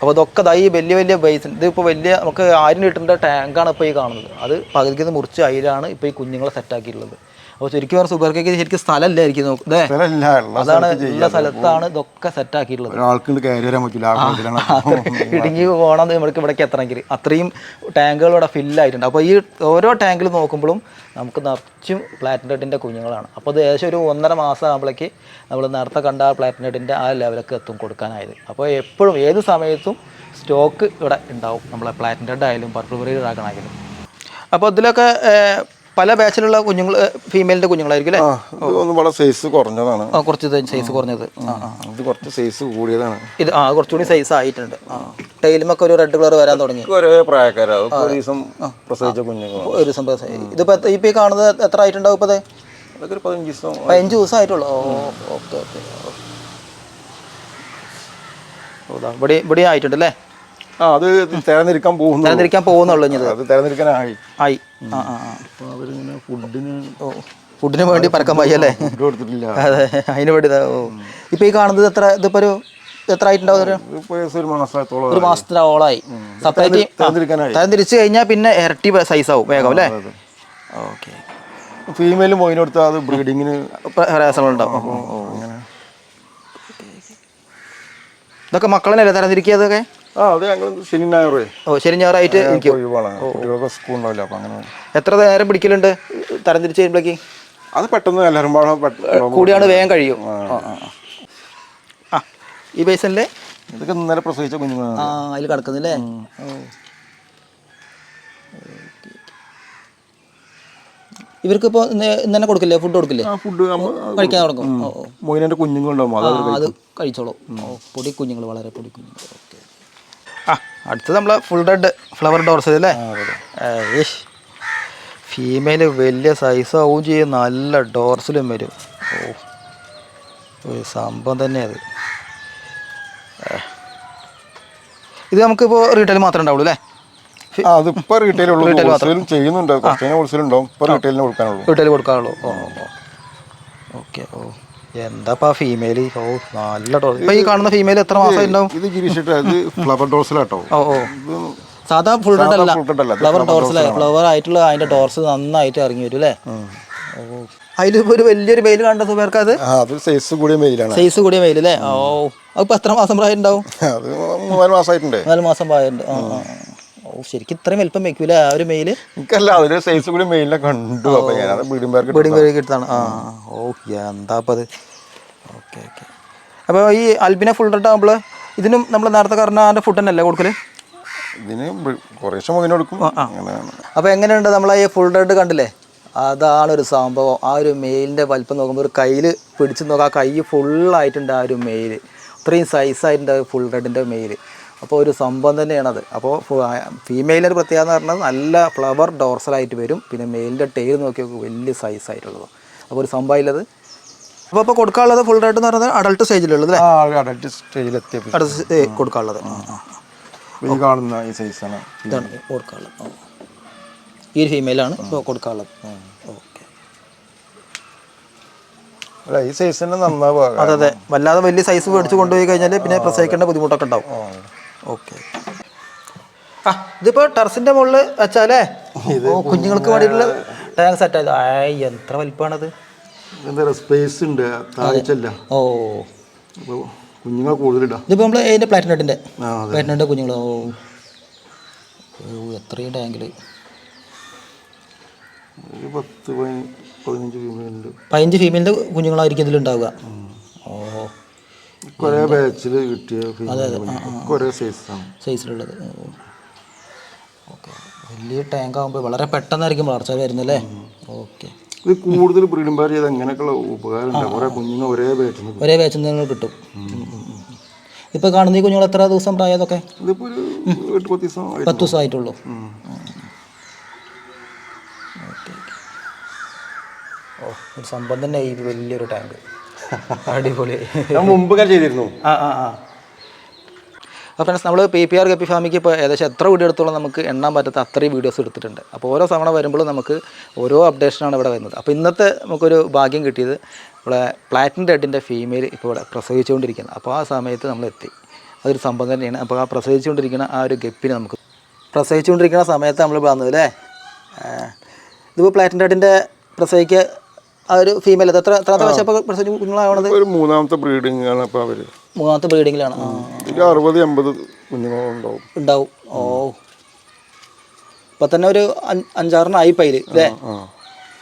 S1: അപ്പോൾ ഇതൊക്കെ ദാ ഈ വലിയ വലിയ ബൈസ് ഇതിപ്പോൾ വലിയ നമുക്ക് ആയിരം ലിറ്ററിന്റെ ടാങ്കാണ് ഇപ്പോൾ ഈ കാണുന്നത്. അത് പകുതിക്ക് മുറിച്ച് അതിലാണ് ഇപ്പോൾ ഈ കുഞ്ഞുങ്ങളെ സെറ്റാക്കിയിട്ടുള്ളത് അപ്പോൾ ശരിക്കും പറഞ്ഞാൽ സുഗർ കേക്ക് ശരിക്കും
S2: സ്ഥലമല്ലായിരിക്കും
S1: അതാണ് ഉള്ള സ്ഥലത്താണ് ഇതൊക്കെ സെറ്റ്
S2: ആക്കിയിട്ടുള്ളത്. കയറി വരാൻ പറ്റില്ല ആ ഇതിലാണ്
S1: ഇടുങ്ങി പോകണം നമ്മൾക്ക് ഇവിടേക്ക് എത്തണമെങ്കിൽ. അത്രയും ടാങ്കുകൾ ഇവിടെ ഫില്ലായിട്ടുണ്ട്. അപ്പോൾ ഈ ഓരോ ടാങ്കിൽ നോക്കുമ്പോഴും നമുക്ക് നിറച്ചും പ്ലാറ്റിനറ്റിന്റെ കുഞ്ഞുങ്ങളാണ്. അപ്പോൾ അത് ഏകദേശം ഒരു ഒന്നര മാസം ആകുമ്പോഴേക്ക് നമ്മൾ നേരത്തെ കണ്ട ആ പ്ലാറ്റിനറ്റിന്റെ ആ ലെവലൊക്കെ എത്തും കൊടുക്കാനായത്. അപ്പോൾ എപ്പോഴും ഏത് സമയത്തും സ്റ്റോക്ക് ഇവിടെ ഉണ്ടാവും. നമ്മളെ പ്ലാറ്റിന്റെ ആയാലും പർപ്പിൾ ഡ്രാഗൺ അപ്പോൾ ഇതിലൊക്കെ പല ബാച്ചിലുള്ള കുഞ്ഞുങ്ങൾ ഫീമെയിലിന്റെ കുഞ്ഞുങ്ങളായിരിക്കും അല്ലേ?
S2: ഒന്ന് വളരെ സൈസ് കുറഞ്ഞതാണ്.
S1: കുറച്ച് സൈസ് കുറഞ്ഞത്.
S2: ഇത് കുറച്ച് സൈസ് കൂടിയതാണ്.
S1: ഇത് ആ കുറച്ചുകൂടി സൈസ് ആയിട്ടുണ്ട്. ടൈലുമൊക്കെ ഒരു റെഡ് കളർ വരാൻ തുടങ്ങി.
S2: ഒരേ പ്രായക്കാരാ. ഒരു ദിവസം പ്രസവിച്ച കുഞ്ഞുങ്ങൾ
S1: ഒരു സംഭവം ഇതിപ്പോൾ ഇപ്പം കാണുന്നത് എത്ര ആയിട്ടുണ്ടാവും
S2: ഇപ്പത് പതിനഞ്ച് ദിവസം
S1: പതിനഞ്ച് ദിവസം ആയിട്ടുള്ളൂ. Okay okay. ഇവിടെ ഇവിടെ ആയിട്ടുണ്ട് അല്ലേ?
S2: അത് തിരഞ്ഞെടുക്കാൻ പോകുന്നു
S1: തിരഞ്ഞെടുക്കാൻ പോകുന്നുള്ളൂ
S2: അത് തിരഞ്ഞെടുക്കാനായി
S1: ആയി. ആ ആ
S2: അവരിങ്ങനെ ഫുഡിന്
S1: ഓ ഫുഡിന് വേണ്ടി പറക്കാൻ വയ്യ അല്ലേ?
S2: കൊടുത്തിട്ടില്ല.
S1: അതെ അതിന് വേണ്ടി ഓ. ഇപ്പൊ ഈ കാണുന്നത് എത്ര ഇതിപ്പോ ഒരു എത്ര ആയിട്ടുണ്ടാവും ഒരു
S2: ഇതിപ്പോ മാസത്തോളം
S1: ഒരു മാസത്തിനോളായി. സെപ്പറേറ്റ് തരം തിരിച്ച് കഴിഞ്ഞാൽ പിന്നെ ഇരട്ടി സൈസ് ആവും വേഗം അല്ലേ? ഓക്കെ
S2: ഫീമെയിൽ മൊയിന് കൊടുത്താൽ അത് ബ്രീഡിങ്ങിന്
S1: പ്രയാസങ്ങളുണ്ടാവും. ഇതൊക്കെ മക്കളെന്നല്ലേ തരംതിരിക്കുക അതൊക്കെ
S2: ആ അത് ഞങ്ങൾ ശനി ഞായറേ
S1: ഓ ശരി ഞായറായിട്ട് എനിക്ക്
S2: ഒഴിവാണ്. കുട്ടികൾക്ക് സ്കൂൾ ഉണ്ടാവില്ല അപ്പം അങ്ങനെ.
S1: എത്ര നേരം പിടിക്കലുണ്ട്? തരംതിരിച്ച് കഴിയുമ്പോഴേക്ക്?
S2: അത് പെട്ടെന്ന് എല്ലാവരും
S1: കൂടിയാണ് വേഗം കഴിയും. ആ. ഈ ബേസിനിൽ
S2: ഇതൊക്കെ ഇന്നലെ പ്രസവിച്ച കുഞ്ഞുങ്ങളാണ്.
S1: ആ അതിൽ കിടക്കുന്നില്ലേ? ഇവർക്ക് ഇപ്പോൾ ഇന്നെ കൊടുക്കില്ലേ? ഫുഡ് കൊടുക്കില്ലേ?
S2: ഫുഡ്
S1: കഴിക്കാൻ തുടങ്ങും
S2: മൊയിനെ കുഞ്ഞുങ്ങളുണ്ടാവും അത്
S1: കഴിച്ചോളൂ. പൊടി കുഞ്ഞുങ്ങൾ വളരെ പൊടി കുഞ്ഞുങ്ങൾ ഓക്കെ. അടുത്തത് നമ്മൾ ഫുൾ റെഡ് ഫ്ലവർ ഡോർസ് അല്ലേ ഫീമെയിൽ വലിയ സൈസ് ആവും ചെയ്യും. നല്ല ഡോർസിലും വരും. ഓ ഒരു സംഭവം തന്നെ അത്. ഇത് നമുക്കിപ്പോൾ റീറ്റെയിൽ മാത്രമേ ഉണ്ടാവുള്ളൂ അല്ലേ?
S2: അതിപ്പോ റീറ്റെയിൽ ഉള്ളൂ. ഹോൾസെയിലും ചെയ്യുന്നുണ്ട്. കുറച്ച് ഹോൾസെയിൽ ഉണ്ടാവും. ഇപ്പൊ റീറ്റെയിലിന് കൊടുക്കാനുള്ളൂ.
S1: റീറ്റെയിൽ കൊടുക്കാനുള്ളൂ. ഓ. ഓക്കെ ഓ. എന്താപ്പാ ഫീമെയിൽ ഓ നല്ല ഡോസ് ഇപ്പൊ ഈ കാണുന്ന ഫീമെയിൽ എത്ര മാസം ഉണ്ടാവും?
S2: ഇത് ഗിരിഷിട്ട് അത് ഫ്ലവർ ഡോർസിലാട്ടോ
S1: ഓ ഓ. സാധാ ഫുൾ റെഡ് അല്ല ഫ്ലവർ ഡോർസിലെ ഫ്ലവർ ആയിട്ടുള്ള അതിന്റെ ഡോർസ് നന്നായിട്ട് ഇറങ്ങി വരും അല്ലേ? അതിലിപ്പോ ഒരു വലിയൊരു മെയിൽ കണ്ട സുബേർക്ക് അത്?
S2: സൈസ് കൂടിയ മെയിലാണ്
S1: സൈസ് കൂടിയ മെയിൽ അല്ലേ ഓ അപ്പൊ എത്ര മാസം പ്രായം ഉണ്ടാവും?
S2: മൂന്നാൽ മാസമായിട്ടുണ്ട്
S1: നാല് മാസം പ്രായമുണ്ട് ആ ശരിക്കും ഇത്രയും വലിപ്പം വെക്കൂല ആ ഒരു മെയിൽ
S2: എനിക്കല്ല അതിന് സൈസ് കൂടി മെയിലിനെ കണ്ടു. അപ്പൊ ഞാൻ ബീഡിംഗ്
S1: കിട്ടാണ് ആ ഓക്കെ എന്താ അപ്പം അത് ഓക്കെ ഓക്കെ. അപ്പോൾ ഈ അൽബിനെ ഫുൾ റെഡ് ആകുമ്പോൾ ഇതിനും നമ്മൾ നേരത്തെ കാരണം അതിന്റെ ഫുഡ് തന്നെയല്ലേ കൊടുക്കൽ?
S2: ഇതിന് കുറേശ്ശെ മൊയിന് കൊടുക്കും
S1: അപ്പോൾ എങ്ങനെയുണ്ട് നമ്മൾ ഈ ഫുൾ റെഡ് കണ്ടില്ലേ? അതാണ് ഒരു സംഭവം. ആ ഒരു മെയിലിന്റെ വലിപ്പം നോക്കുമ്പോൾ ഒരു കയ്യിൽ പിടിച്ച് നോക്കാം ആ കൈ ഫുള്ളായിട്ടുണ്ട് ആ ഒരു മെയിൽ ഇത്രയും സൈസായിട്ടുണ്ട് ഫുൾ റെഡിന്റെ മെയിൽ അപ്പോൾ ഒരു സംഭവം തന്നെയാണത്. അപ്പോൾ ഫീമെയിലിന്റെ ഒരു പ്രത്യേകത എന്ന് പറഞ്ഞാൽ നല്ല ഫ്ലവർ ഡോർസലായിട്ട് വരും. പിന്നെ മെയിലിന്റെ ടെയിൽ നോക്കിയൊക്കെ വലിയ സൈസായിട്ടുള്ളത് അപ്പോൾ ഒരു സംഭവം ഇല്ലത് അപ്പോൾ ഇപ്പോൾ കൊടുക്കാനുള്ളത് ഫുൾ റൈറ്റ് എന്ന് പറഞ്ഞാൽ അഡൾട്ട് സ്റ്റേജിലുള്ളത് അഡൾട്ട് ഏ, കൊടുക്കാനുള്ളത്.
S2: ഈ കാണുന്ന ഈ സൈസാണ്
S1: ഇതാണ് കൊടുക്കാനുള്ളത്. ഈ ഒരു ഫീമെയിലാണ് ഇപ്പോൾ കൊടുക്കാനുള്ളത്. ഓക്കെ.
S2: അല്ല ഈ സൈസ് തന്നെ നന്നാവുക
S1: അതെ അതെ. വല്ലാതെ വലിയ സൈസ് മേടിച്ച് കൊണ്ടുപോയി കഴിഞ്ഞാൽ പിന്നെ പ്രസവിക്കേണ്ട ബുദ്ധിമുട്ടൊക്കെ ഉണ്ടാവും. ഓക്കെ. ആ ഇതിപ്പോ ടെറസിന്റെ മുകളിൽ വെച്ചാലേ? കുഞ്ഞുങ്ങൾക്ക് വേണ്ടിയിട്ടുള്ള ടാങ്ക് സെറ്റ് ആയത്. ആയ് എത്ര വലിപ്പമാണത്?
S2: എന്താ സ്പേസ് ഉണ്ട്. താഴ്ചല്ല
S1: ഓ.
S2: അപ്പോൾ കുഞ്ഞുങ്ങൾ കൂടുതലിടാം.
S1: ഇതിപ്പോൾ നമ്മൾ
S2: അതിന്റെ പ്ലാറ്റിനട്ടിന്റെ
S1: പ്ലാറ്റിനട്ടിന്റെ കുഞ്ഞുങ്ങൾ ഓ. എത്രയും ടാങ്കിൽ
S2: ഒരു പത്ത് പതിന- പതിനഞ്ച് ഫീമെയിലിന്റെ
S1: പതിനഞ്ച് ഫീമെയിലിന്റെ കുഞ്ഞുങ്ങളായിരിക്കും ഇതിലുണ്ടാവുക.
S2: കുറേ ബാച്ചിൽ കിട്ടിയ കുറേ സൈസാണ്
S1: സൈസിലുള്ളത് ഓക്കെ. വലിയ ടാങ്ക് ആകുമ്പോൾ വളരെ പെട്ടെന്നായിരിക്കും വളർച്ച വരുന്നല്ലേ? ഓക്കെ.
S2: ഇത് കൂടുതൽ ബ്രീഡിംഗ് പാർ ചെയ്ത് അങ്ങനെയൊക്കെയുള്ള ഉപകാരം കുറേ കുഞ്ഞുങ്ങൾ ഒരേ ബാച്ചിൽ നിന്ന്
S1: ഒരേ ബാച്ചിൽ നിന്ന് കിട്ടും. ഇപ്പോൾ കാണുന്ന ഈ കുഞ്ഞുങ്ങൾ എത്ര ദിവസം പ്രായതൊക്കെ
S2: ഇതിപ്പോൾ ഒരു എട്ട് പത്ത് ദിവസം.
S1: പത്ത് ദിവസം ആയിട്ടുള്ളൂ. ഓ ഒരു സംഭവം തന്നെ ഈ വലിയൊരു ടാങ്ക് അടിപൊളി.
S2: ചെയ്തിരുന്നു.
S1: ആ ആ ആ. അപ്പോൾ ഫ്രണ്ട്സ് നമ്മൾ പി പി ആർ കപ്പി ഫാമിക്ക് ഇപ്പോൾ ഏകദേശം എത്ര വീഡിയോ എടുത്തോളം നമുക്ക് എണ്ണാൻ പറ്റാത്ത അത്രയും വീഡിയോസ് എടുത്തിട്ടുണ്ട്. അപ്പോൾ ഓരോ തവണ വരുമ്പോഴും നമുക്ക് ഓരോ അപ്ഡേഷനാണ് ഇവിടെ വരുന്നത്. അപ്പോൾ ഇന്നത്തെ നമുക്കൊരു ഭാഗ്യം കിട്ടിയത് ഇവിടെ പ്ലാറ്റിൻ റെഡിന്റെ ഫീമെയിൽ ഇപ്പോൾ ഇവിടെ പ്രസവിച്ചുകൊണ്ടിരിക്കുന്നത് അപ്പോൾ ആ സമയത്ത് നമ്മൾ എത്തി. അതൊരു സംഭവം തന്നെയാണ്. അപ്പോൾ ആ പ്രസവിച്ചുകൊണ്ടിരിക്കുന്ന ആ ഒരു ഗപ്പിനെ നമുക്ക് പ്രസവിച്ചുകൊണ്ടിരിക്കുന്ന സമയത്ത് നമ്മൾ വന്നു അല്ലേ ഇതിപ്പോൾ പ്ലാറ്റിൻ റെഡിന്റെ പ്രസവിക്ക് ആ ഒരു ഫീമെയിൽ എത്ര എത്രാമത്തെ വർഷം ഇപ്പോൾ പ്രസവിച്ച് കുഞ്ഞുങ്ങളാവണത്?
S2: ഒരു മൂന്നാമത്തെ ബ്രീഡിംഗ് ആണ് അപ്പോൾ അവർ
S1: മൂന്നാമത്തെ ബ്രീഡിങ്ങിലാണ്. ആ
S2: ഒരു അറുപത് എൺപത് കുഞ്ഞുങ്ങളുണ്ടാവും.
S1: ഉണ്ടാവും. ഓ. ഇപ്പം തന്നെ ഒരു അഞ്ച്- അഞ്ചാറെണ്ണം ആയി പൈൽ അല്ലേ?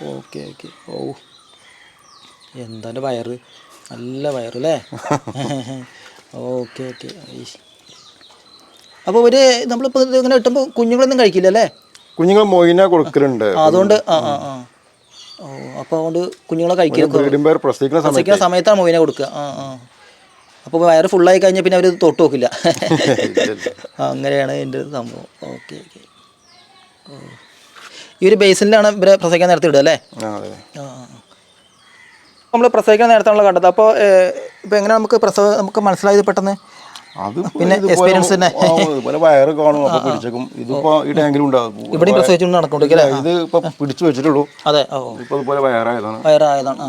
S1: Okay okay. ഓ. എന്താണ് വയറ്? നല്ല വയറ് അല്ലേ? Okay okay. അപ്പോൾ ഒരു നമ്മളിപ്പോൾ ഇങ്ങനെ കിട്ടുമ്പോൾ കുഞ്ഞുങ്ങളൊന്നും കഴിക്കില്ല അല്ലേ?
S2: കുഞ്ഞുങ്ങൾ മൊയിന കൊടുക്കലുണ്ട്.
S1: അതുകൊണ്ട് ആ ആ ആ. അപ്പോൾ അതുകൊണ്ട് കുഞ്ഞുങ്ങളെ
S2: സമയത്ത്.
S1: സമയത്താണ് മോയിനെ കൊടുക്കുക. ആ ആ. അപ്പോൾ വയറ് ഫുള്ളായി കഴിഞ്ഞാൽ പിന്നെ അവർ തൊട്ട് നോക്കില്ല. അങ്ങനെയാണ് എന്റെ ഒരു സംഭവം. Okay okay. ഈ ഒരു ബേസിലാണ് ഇവരെ പ്രസവിക്കാൻ നേരത്തെ ഇടുക അല്ലേ? നമ്മൾ പ്രസവിക്കാൻ നേരത്താണല്ലോ കണ്ടത്. അപ്പോൾ ഇപ്പോൾ എങ്ങനെ നമുക്ക് പ്രസവ നമുക്ക് മനസ്സിലായത് പെട്ടെന്ന്?
S2: അത്
S1: പിന്നെ എക്സ്പീരിയൻസ് തന്നെ.
S2: ഇതുപോലെ വയറ് കാണും അപ്പൊ പിടിച്ചേക്കും. ഇതിപ്പോ ഈ ടാങ്കിലും ഉണ്ടാകും
S1: ഇവിടെയും പ്രസവിച്ചുകൊണ്ട് നടക്കൊണ്ടിരിക്കും
S2: ഇത് ഇപ്പൊ പിടിച്ചു വെച്ചിട്ടുള്ളൂ.
S1: അതെ
S2: ഇപ്പൊ ഇതുപോലെ വയറായതാണ്.
S1: വയറായതാണ്.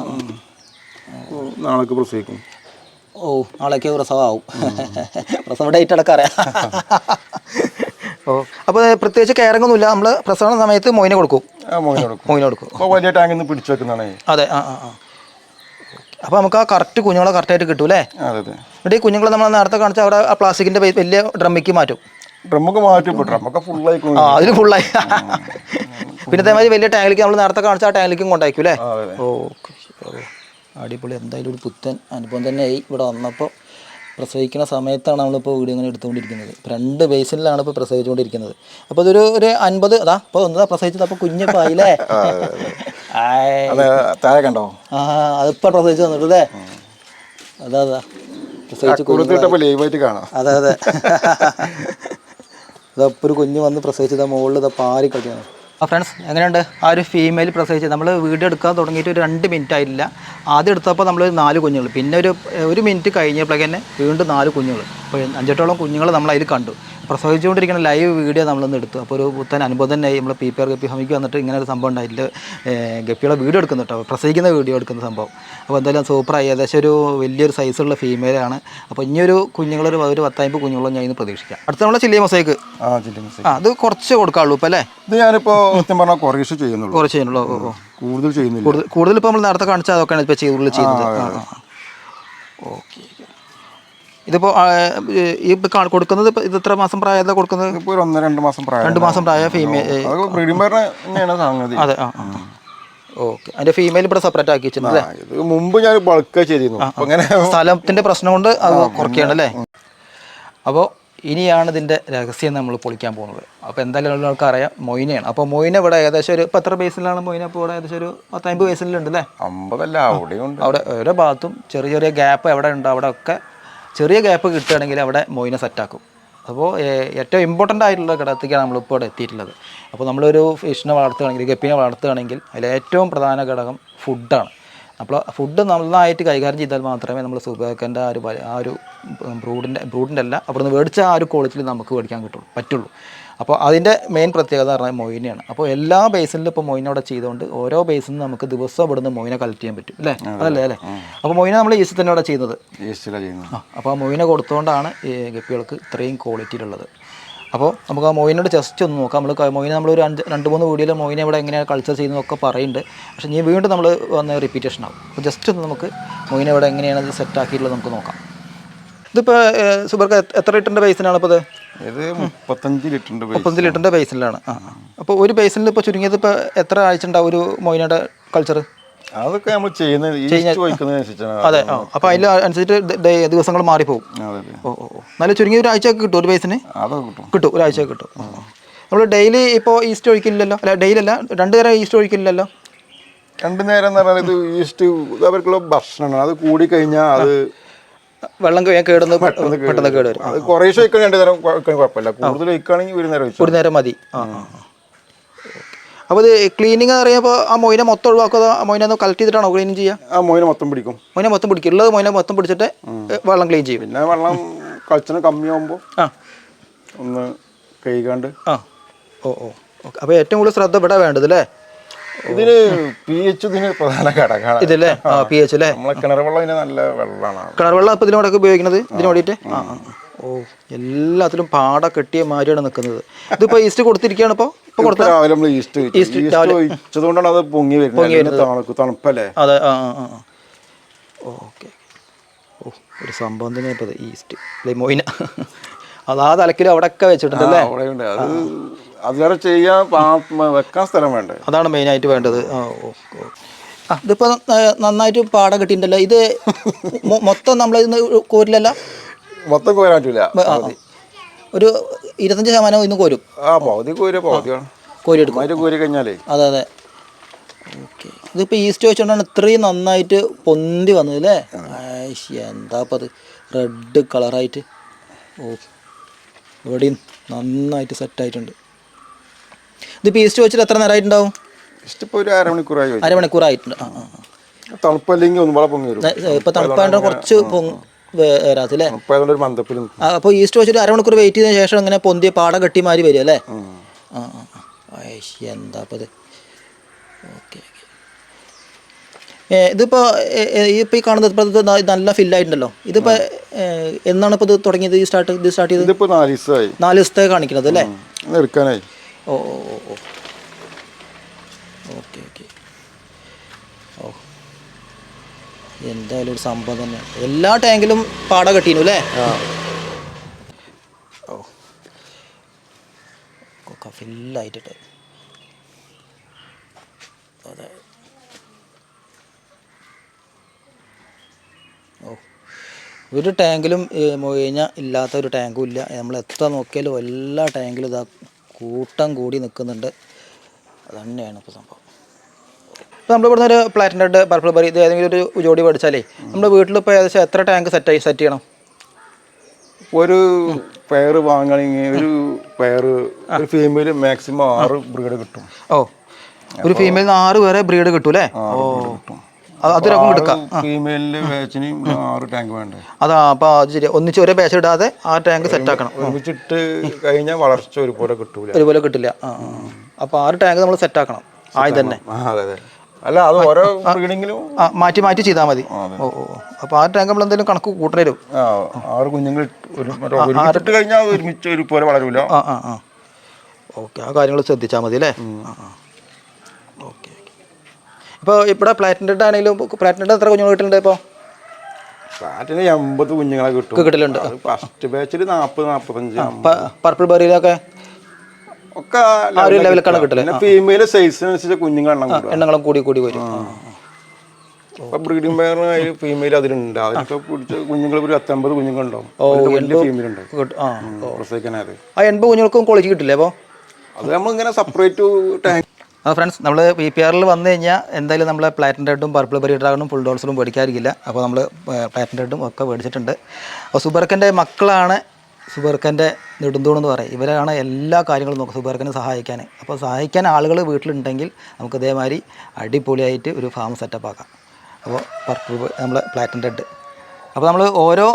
S2: നാളേക്ക് പ്രസവിക്കും.
S1: ഓ നാളേക്ക് പ്രസവമാവും പ്രസവ ഡേറ്റ് അടക്കം അറിയാം. ഓ അപ്പോൾ പ്രത്യേകിച്ച് കെയറിംഗ് നമ്മൾ പ്രസവ സമയത്ത് മോയിനെ കൊടുക്കും. മൊയിനെ കൊടുക്കും.
S2: വലിയ ടാങ്കിൽ നിന്ന് പിടിച്ചു വെക്കുന്നതാണ്.
S1: അതെ ആ ആ അപ്പോൾ നമുക്ക് ആ കറക്റ്റ് കുഞ്ഞുങ്ങളെ കറക്റ്റായിട്ട് കിട്ടൂലേ
S2: അതെ അതെ.
S1: എന്നിട്ട് ഈ കുഞ്ഞുങ്ങളെ നമ്മൾ നേരത്തെ കാണിച്ച അവിടെ ആ പ്ലാസ്റ്റിക്കിന്റെ വലിയ ഡ്രമ്മിക്ക് മാറ്റും.
S2: ഡ്രമ്മൊക്കെ മാറ്റിപ്പോ ഡ്രമ്മൊക്കെ ഫുള്ളായി
S1: അതിന് ഫുള്ളായി പിന്നെ അതേമാതിരി വലിയ ടാങ്കിലേക്ക് നമ്മൾ നേരത്തെ കാണിച്ച ആ ടാങ്കിലേക്കും കൊണ്ടായിരിക്കും അല്ലേ? ഓക്കെ അടിപൊളി. എന്തായാലും ഒരു പുത്തൻ അനുഭവം ആയി ഇവിടെ വന്നപ്പോൾ പ്രസവിക്കുന്ന സമയത്താണ് നമ്മളിപ്പോൾ വീഡിയോ ഇങ്ങനെ എടുത്തുകൊണ്ടിരിക്കുന്നത്. രണ്ട് ബേസിലാണ് ഇപ്പോൾ പ്രസവിച്ചുകൊണ്ടിരിക്കുന്നത്. അപ്പോൾ ഇതൊരു ഒരു അൻപത് അതാ അപ്പോൾ ഒന്നതാ പ്രസവിച്ചത്. അപ്പോൾ കുഞ്ഞപ്പോൾ ആയില്ലേ?
S2: താഴെ കണ്ടോ?
S1: ആ അതിപ്പോൾ പ്രസവിച്ച് വന്നിട്ടല്ലേ അതാ അതാ. പ്രസവിച്ച് കുഞ്ഞ്
S2: ലൈവായിട്ട് കാണാം.
S1: അതെ അതെ. ഇതപ്പോൾ ഒരു കുഞ്ഞ് വന്ന് പ്രസവിച്ചത് മുകളിൽ ഇതാ പാരി കളിക്കുന്നത് ആ ഫ്രണ്ട്സ് എങ്ങനെയുണ്ട്? ആ ഒരു ഫീമെയിൽ പ്രസവിച്ച് നമ്മൾ വീഡിയോ എടുക്കാൻ തുടങ്ങിയിട്ട് ഒരു രണ്ട് മിനിറ്റ് ആയില്ല ആദ്യം എടുത്തപ്പോൾ നമ്മൾ നാല് കുഞ്ഞുങ്ങൾ പിന്നെ ഒരു ഒരു മിനിറ്റ് കഴിഞ്ഞപ്പോഴേക്കന്നെ വീണ്ടും നാല് കുഞ്ഞുങ്ങൾ അപ്പോൾ അഞ്ചെട്ടോളം കുഞ്ഞുങ്ങൾ നമ്മൾ അതിൽ കണ്ടു. പ്രസവിച്ചുകൊണ്ടിരിക്കുന്ന ലൈവ് വീഡിയോ നമ്മളൊന്ന് എടുത്തു. അപ്പോൾ ഒരു പുത്തൻ അനുഭവം തന്നെ നമ്മൾ പി പി ആർ ഗപ്പി ഹമിക്ക് വന്നിട്ട് ഇങ്ങനെ ഒരു സംഭവം ഉണ്ടായില്ല ഗപ്പിയുടെ വീഡിയോ എടുക്കുന്നു കേട്ടോ. പ്രസവിക്കുന്ന വീഡിയോ എടുക്കുന്ന സംഭവം. അപ്പോൾ എന്തായാലും സൂപ്പറായി ഏകദേശം ഒരു വലിയൊരു സൈസുള്ള ഫീമെയിലാണ് അപ്പോൾ ഇനിയൊരു കുഞ്ഞുങ്ങളൊരു ഒരു പത്തമ്പത് കുഞ്ഞുങ്ങളും ഞാൻ ഇന്ന് പ്രതീക്ഷിക്കാം. അടുത്ത നമ്മളെ ചില്ലി മൊസൈക്ക്
S2: ആ ചില്ലിങ്
S1: ആ അത് കുറച്ച് കൊടുക്കാവുള്ളൂ ഇപ്പം അല്ലേ?
S2: ഇത് ഞാനിപ്പോൾ സത്യം പറഞ്ഞാൽ കുറേശ്ശെ ചെയ്യുന്നുള്ളൂ.
S1: കുറച്ച് ചെയ്യുന്നുള്ളൂ.
S2: കൂടുതൽ ചെയ്യുന്നില്ല.
S1: കൂടുതൽ ഇപ്പോൾ നമ്മൾ നേരത്തെ കാണിച്ചാൽ അതൊക്കെയാണ് ഇപ്പോൾ ചെയ്തുള്ളിൽ ചെയ്യുന്നത്. ഓക്കെ. ഇതിപ്പോൾ ഈ കൊടുക്കുന്നത് ഇപ്പോൾ ഇത് എത്ര മാസം പ്രായത കൊടുക്കുന്നത്?
S2: ഇപ്പൊ ഒരു ഒന്നര രണ്ട് മാസം പ്രായം
S1: രണ്ട് മാസം പ്രായ ഫീമെയിൽ
S2: തന്നെയാണ് സംഗതി
S1: അതെ ആ ഓക്കെ. അതിന്റെ ഫീമെയിൽ ഇവിടെ സെപ്പറേറ്റ് ആക്കി വെച്ചിട്ടുണ്ട്
S2: ഇത് മുമ്പ് ഞാൻ ബൾക്ക് ചെയ്തിരുന്നു. അങ്ങനെ
S1: സ്ഥലത്തിന്റെ പ്രശ്നം കൊണ്ട് അത് കുറയ്ക്കുകയാണ് അല്ലേ? അപ്പോൾ ഇനിയാണ് ഇതിന്റെ രഹസ്യം നമ്മൾ പൊളിക്കാൻ പോകുന്നത്. അപ്പോൾ എന്തായാലും ആൾക്കാർ അറിയാം മൊയിനെയാണ്. അപ്പോൾ മൊയിന ഇവിടെ ഏകദേശം ഒരു ഇപ്പം എത്ര ബേസിലാണ് മൊയിന? ഇപ്പോൾ ഇവിടെ ഏകദേശം ഒരു പത്തമ്പത് ബേസിലുണ്ട് അല്ലേ?
S2: അമ്പതല്ല അവിടെയുണ്ട്
S1: അവിടെ ഓരോ ഭാഗത്തും ചെറിയ ചെറിയ ഗ്യാപ്പ് എവിടെ ഉണ്ട് അവിടെ ഒക്കെ ചെറിയ ഗ്യാപ്പ് കിട്ടുകയാണെങ്കിൽ അവിടെ മൊയിനെ സെറ്റാക്കും അപ്പോൾ ഏറ്റവും ഇമ്പോർട്ടന്റ് ആയിട്ടുള്ള ഘടകത്തേക്കാണ് നമ്മളിപ്പോൾ ഇവിടെ എത്തിയിട്ടുള്ളത്. അപ്പോൾ നമ്മളൊരു ഫിഷിനെ വളർത്തുകയാണെങ്കിൽ ഗപ്പിനെ വളർത്തുകയാണെങ്കിൽ അതിൽ ഏറ്റവും പ്രധാന ഘടകം ഫുഡാണ് അപ്പോൾ ഫുഡ് നന്നായിട്ട് കൈകാര്യം ചെയ്താൽ മാത്രമേ നമ്മൾ സുബേക്കന്റെ ആ ഒരു ആ ഒരു ബ്രൂഡിന്റെ ബ്രൂഡിന്റെ അല്ല അവിടുന്ന് മേടിച്ച ആ ഒരു ക്വാളിറ്റിയിൽ നമുക്ക് മേടിക്കാൻ കിട്ടുള്ളൂ പറ്റുള്ളൂ. അപ്പോൾ അതിന്റെ മെയിൻ പ്രത്യേകത പറഞ്ഞാൽ മൊയിനെയാണ്. അപ്പോൾ എല്ലാ ബേസിലും ഇപ്പോൾ മൊയിന അവിടെ ചെയ്തുകൊണ്ട് ഓരോ ബേസിൽ നിന്ന് നമുക്ക് ദിവസം ഇവിടുന്ന് മൊയിനെ കളക്ട് ചെയ്യാൻ പറ്റും അല്ലേ? അതല്ലേ അല്ലേ? അപ്പോൾ മൊയിന നമ്മൾ ഈസ്റ്റ് തന്നെ അവിടെ ചെയ്യുന്നത്. അപ്പോൾ ആ മൊയിനെ കൊടുത്തുകൊണ്ടാണ് ഈ ഗപ്പികൾക്ക് ഇത്രയും ക്വാളിറ്റിയിലുള്ളത് അപ്പോൾ നമുക്ക് ആ മൊയിനോട് ജസ്റ്റ് ഒന്ന് നോക്കാം. നമ്മൾ മൊയിനെ ഒരു അഞ്ച് രണ്ട് മൂന്ന് വീഡിയോയിൽ മൊയിനെ ഇവിടെ എങ്ങനെയാണ് കൾച്ചർ ചെയ്യുന്നതൊക്കെ പറയുന്നുണ്ട് പക്ഷേ നീ വീണ്ടും നമ്മൾ വന്ന് റിപ്പീറ്റേഷൻ ആവും. അപ്പോൾ ജസ്റ്റ് ഒന്ന് നമുക്ക് മൊയിനെ ഇവിടെ എങ്ങനെയാണ് അത് സെറ്റ് ആക്കിയിട്ടുള്ളത് നമുക്ക് നോക്കാം. ഇതിപ്പോൾ സുബർക്ക് എത്ര ലിറ്ററിന്റെ ബേസിനാണ് ഇപ്പോൾ ഇത്?
S2: ഇത് മുപ്പത്തഞ്ച് ലിറ്ററിന്റെ
S1: മുപ്പത്തഞ്ച് ലിറ്ററിന്റെ ബേസിലാണ്. ആ അപ്പോൾ ഒരു ബേസിനിൽ ഇപ്പോൾ ചുരുങ്ങിയത് ഇപ്പോൾ എത്ര ആഴ്ച ഉണ്ടാവും ഒരു മൊയിനയുടെ കൾച്ചർ
S2: അതൊക്കെ നമ്മൾ ചെയ്യുന്നത്
S1: അതെ അപ്പോൾ അതിൽ അനുസരിച്ചിട്ട് ദിവസങ്ങൾ മാറിപ്പോകും ഓ ഓ നല്ല ചുരുങ്ങിയ ഒരു ആഴ്ച കിട്ടും ഒരു ബേസിന്?
S2: കിട്ടും.
S1: ഒരാഴ്ച കിട്ടും. നമ്മൾ ഡെയിലി ഇപ്പോൾ ഈസ്റ്റ് ഒഴിക്കില്ലല്ലോ? അല്ല ഡെയിലി അല്ല രണ്ടു നേരം ഈസ്റ്റ് ഒഴിക്കില്ലല്ലോ?
S2: രണ്ടു നേരം എന്ന് പറഞ്ഞാൽ ഇത് ഈസ്റ്റ് അവർക്കുള്ള ഭക്ഷണമാണ്. അത് കൂടി കഴിഞ്ഞാൽ അത്
S1: വെള്ളം ഞാൻ കേടുന്ന. പെട്ടെന്ന് കേട് വരും.
S2: കുറേശ്ശെ രണ്ട് നേരം കുഴപ്പമില്ല. കൂടുതൽ ഒരു നേരം
S1: ഒരു
S2: വെച്ചു
S1: നേരം മതി. അപ്പൊ അപ്പോൾ ഇത് ക്ലീനിങ് എന്ന് പറയുമ്പോൾ ആ മൊയിനെ മൊത്തം ഒഴിവാക്കുക ആ മൊയിനെ ഒന്ന് കളക്ട് ചെയ്തിട്ടാണോ ക്ലീനിങ് ചെയ്യുക
S2: ആ മോയിനെ മൊത്തം പിടിക്കും.
S1: മൊയിനെ മൊത്തം പിടിക്കും. ഉള്ളത് മൊയിനെ മൊത്തം പിടിച്ചിട്ട് വെള്ളം ക്ലീൻ ചെയ്യും.
S2: പിന്നെ വെള്ളം കളിച്ചിന് കമ്മിയാകുമ്പോൾ
S1: ആ.
S2: ഒന്ന് കഴുകാണ്ട്
S1: ആ. ഓ ഓ. അപ്പൊ അപ്പോൾ ഏറ്റവും കൂടുതൽ ശ്രദ്ധ ഇവിടെ വേണ്ടത് അല്ലേ
S2: ഇതിന് പി എച്ച് ഇതിന് പ്രധാന ഘടകമാണ്
S1: ഇതല്ലേ? ആ പി എച്ച് അല്ലേ
S2: നമ്മളെ കിണർ വെള്ളം ഇതിന് നല്ല വെള്ളമാണ്.
S1: കിണർ വെള്ളം അപ്പൊ ഇതിനോടൊക്കെ ഉപയോഗിക്കുന്നത്? ഇതിനോടിയിട്ട് ആ. ഓ എല്ലാത്തിലും പാട കെട്ടിയ മാരിയാണ് നിൽക്കുന്നത് ഇതിപ്പോ ഈസ്റ്റ് കൊടുത്തിരിക്കുകയാണ്
S2: ഇപ്പൊ? രാവിലെ നമ്മൾ ഈസ്റ്റ്. ഈസ്റ്റ് ഒഴിച്ചതുകൊണ്ടാണ് അത് പൊങ്ങി വരുന്നത്. തണുപ്പല്ലേ?
S1: അതെ ആ ആ ആ ഓക്കെ ഓ ഒരു സംഭവം തന്നെ ഈസ്റ്റ്. അല്ലെ മൊയിന. അത് ആ തലക്കിൽ അവിടെയൊക്കെ വെച്ചിട്ടുണ്ടല്ലേ?
S2: അവിടെ ഉണ്ട് അത് അതിലേറെ ചെയ്യാൻ വെക്കാൻ സ്ഥലം വേണ്ടേ?
S1: അതാണ് മെയിനായിട്ട് വേണ്ടത്. ആ ഇതിപ്പോൾ നന്നായിട്ട് പാട കിട്ടിയിട്ടുണ്ടല്ലോ ഇത് മൊത്തം നമ്മൾ ഇന്ന് കോരില്ലല്ല
S2: മൊത്തം കോരാൻ പറ്റൂല.
S1: ആ, ആ. ഒരു ഇരുപത്തഞ്ച് ശതമാനം ഇന്ന് കോരും.
S2: ആ പകുതി കോരി പകുതിയാണ്
S1: കോരിയെടുക്കും
S2: അമ്മായിട്ട് കോരി കഴിഞ്ഞാലേ.
S1: അതെ അതെ. ഓക്കെ. ഇതിപ്പോൾ ഈസ്റ്റ് വെച്ചുകൊണ്ടാണ് ഇത്രയും നന്നായിട്ട് പൊന്തി വന്നത് അല്ലേ? ആയിഷ്, എന്താ അത്? റെഡ് കളറായിട്ട് ഓ ഇവിടെയും നന്നായിട്ട് സെറ്റായിട്ടുണ്ട് ഇതിപ്പോൾ ഈസ്റ്റ് വെച്ചിട്ട് എത്ര നേരമായിട്ടുണ്ടാവും?
S2: ഇഷ്ടപ്പോ ഒരു അരമണിക്കൂറായി വെച്ചു
S1: അരമണിക്കൂറായിട്ടുണ്ട്. ആ ആ
S2: തണുപ്പല്ലെങ്കിൽ ഒന്നും വളരെ പൊങ്ങി വരും.
S1: ആ ഇപ്പോൾ തണുപ്പായിട്ട് കുറച്ച് പൊങ് വരാത്ത അല്ലേ?
S2: തണുപ്പായതുകൊണ്ട് ഒരു മന്ദപ്പിൽ നിൽക്കും
S1: അപ്പോൾ ഈസ്റ്റ് വെച്ചിട്ട് അരമണിക്കൂർ വെയിറ്റ് ചെയ്തതിന് ശേഷം ഇങ്ങനെ പൊന്തിയ പാട കെട്ടി മാറി വരും അല്ലേ? ആ. എന്താ ഇതിപ്പോ ഇത്? ഓക്കെ ഇതിപ്പോൾ ഇപ്പോൾ ഈ കാണുന്നത് ഇപ്പോൾ നല്ല ഫില്ലായിട്ടുണ്ടല്ലോ ഇതിപ്പോൾ എന്നാണ് ഇപ്പോൾ ഇത് തുടങ്ങിയത് ഈ സ്റ്റാർട്ട് ഇത് സ്റ്റാർട്ട് ചെയ്തത്?
S2: നാല് ദിവസമായി.
S1: നാല് ദിവസത്തെ കാണിക്കുന്നത് അല്ലേ?
S2: എടുക്കാനായി
S1: ഓ ഓ ഓ ഓ. Okay okay. ഓ. എന്തായാലും ഒരു സംഭവം തന്നെ. എല്ലാ ടാങ്കിലും പാട കെട്ടിനു അല്ലേ? ഓ. ഒക്കെ ഫില്ലായിട്ടിട്ട്. അതെ. ഓ. ഒരു ടാങ്കിലും മൊഴിഞ്ഞ ഇല്ലാത്ത ഒരു ടാങ്കും ഇല്ല. നമ്മൾ എത്ര നോക്കിയാലും എല്ലാ ടാങ്കിലും ഇതാ കൂട്ടം കൂടി നിൽക്കുന്നുണ്ട്. അത് തന്നെയാണ് ഇപ്പോൾ സംഭവം. ഇപ്പോൾ നമ്മൾ ഇവിടുന്ന് ഒരു പ്ലാറ്റിന്റെ പർപ്പിൾ ബറി ഇത് ഏതെങ്കിലും ഒരു ജോഡി പഠിച്ചാലേ നമ്മുടെ വീട്ടിൽ ഇപ്പോൾ ഏകദേശം എത്ര ടാങ്ക് സെറ്റായി സെറ്റ് ചെയ്യണം?
S2: ഒരു പെയർ വാങ്ങണമെങ്കിൽ ഒരു പെയർ ഒരു ഫീമെയിൽ മാക്സിമം ആറ് ബ്രീഡ് കിട്ടും.
S1: ഓ ഒരു ഫീമെയിൽ ആറ് പേരെ ബ്രീഡ് കിട്ടും അല്ലേ ഓ. അത് അതൊരൊക്കെ എടുക്കാം.
S2: ഫീമെയിലിന്റെ ബാച്ചിന് ആറ് ടാങ്ക് വേണ്ടേ?
S1: അതാ അപ്പോൾ അത് ശരി. ഒന്നിച്ച് ഒരേ ബാച്ച് ഇടാതെ ആ ടാങ്ക് സെറ്റ് ആക്കണം.
S2: ഒരുമിച്ചിട്ട് കഴിഞ്ഞാൽ വളർച്ച ഒരുപോലെ കിട്ടൂല.
S1: ഒരുപോലെ കിട്ടില്ല. ആ അപ്പോൾ ആറ് ടാങ്ക് നമ്മൾ സെറ്റ് ആക്കണം. ആയി തന്നെ.
S2: അല്ല അത് ഓരോ ബ്രീഡിങ്ങിലും
S1: മാറ്റി മാറ്റി ചെയ്താൽ മതി. ഓ ഓ അപ്പോൾ ആ ടാങ്ക് നമ്മൾ എന്തെങ്കിലും കണക്ക് കൂട്ടേണ്ടി വരും.
S2: ആറ് കുഞ്ഞുങ്ങൾ ഒരുമിച്ചിട്ട് കഴിഞ്ഞാൽ ഒരുമിച്ച് ഒരുപോലെ വളരൂല.
S1: ആ ആ ആ. ഓക്കെ ആ കാര്യങ്ങൾ ശ്രദ്ധിച്ചാൽ മതി അല്ലേ? ഓക്കെ. ഇപ്പോൾ ഇവിടെ പ്ലാറ്റിന്റെ ആണെങ്കിലും പ്ലാറ്റിന്റെ എത്ര കുഞ്ഞുങ്ങൾ കിട്ടുന്നുണ്ട് ഇപ്പോൾ
S2: എൺപത് കുഞ്ഞുങ്ങളെ കിട്ടും.
S1: കിട്ടലുണ്ട്.
S2: ഫസ്റ്റ് ബാച്ചിൽ നാൽപ്പത് നാൽപ്പത്തഞ്ച്.
S1: പർപ്പിൾ ബറിയിലൊക്കെ
S2: ഒക്കെ
S1: ഒരു ലെവലിലേക്കാണ്
S2: കിട്ടൽ. ഫീമെയിൽ സൈസിനനുസരിച്ച് കുഞ്ഞുങ്ങൾ എണ്ണം
S1: എണ്ണങ്ങളും കൂടി കൂടി വരും.
S2: ഇപ്പൊ ബ്രീഡിംഗ് ഫീമെയിൽ അതിലുണ്ട്. അതിനൊക്കെ പിടിച്ച കുഞ്ഞുങ്ങൾ ഒരു പത്തൊമ്പത് കുഞ്ഞുങ്ങളുണ്ടാവും. അതിൽ വലിയ ഫീമെയിൽ ഉണ്ട്
S1: കിട്ടും ആ എൺപത് കുഞ്ഞുങ്ങൾക്കും കോളേജ് കിട്ടില്ലേ അപ്പോൾ
S2: അത് നമ്മൾ ഇങ്ങനെ സെപ്പറേറ്റ് ടാങ്ക്
S1: ആ ഫ്രണ്ട്സ് നമ്മൾ പി പി ആറിൽ വന്നു കഴിഞ്ഞാൽ എന്തായാലും നമ്മൾ പ്ലാറ്റിൻ റെഡും പർപ്പിൾ ബെറി ഡ്രാഗണും ഫുൾ ഡോൾസിലും മേടിക്കാറില്ല അപ്പോൾ നമ്മൾ പ്ലാറ്റിൻ റെഡും ഒക്കെ മേടിച്ചിട്ടുണ്ട്. അപ്പോൾ സുബർക്കന്റെ മക്കളാണ് സുബർക്കന്റെ നെടുന്തൂണെന്ന് പറയും. ഇവരാണ് എല്ലാ കാര്യങ്ങളും നോക്കുക സുബർക്കനെ സഹായിക്കാൻ. അപ്പോൾ സഹായിക്കാൻ ആളുകൾ വീട്ടിലുണ്ടെങ്കിൽ നമുക്ക് ഇതേമാതിരി അടിപൊളിയായിട്ട് ഒരു ഫാം സെറ്റപ്പ് ആക്കാം. അപ്പോൾ പർപ്പിൾ നമ്മൾ പ്ലാറ്റിൻ റെഡ് അപ്പോൾ നമ്മൾ ഓരോ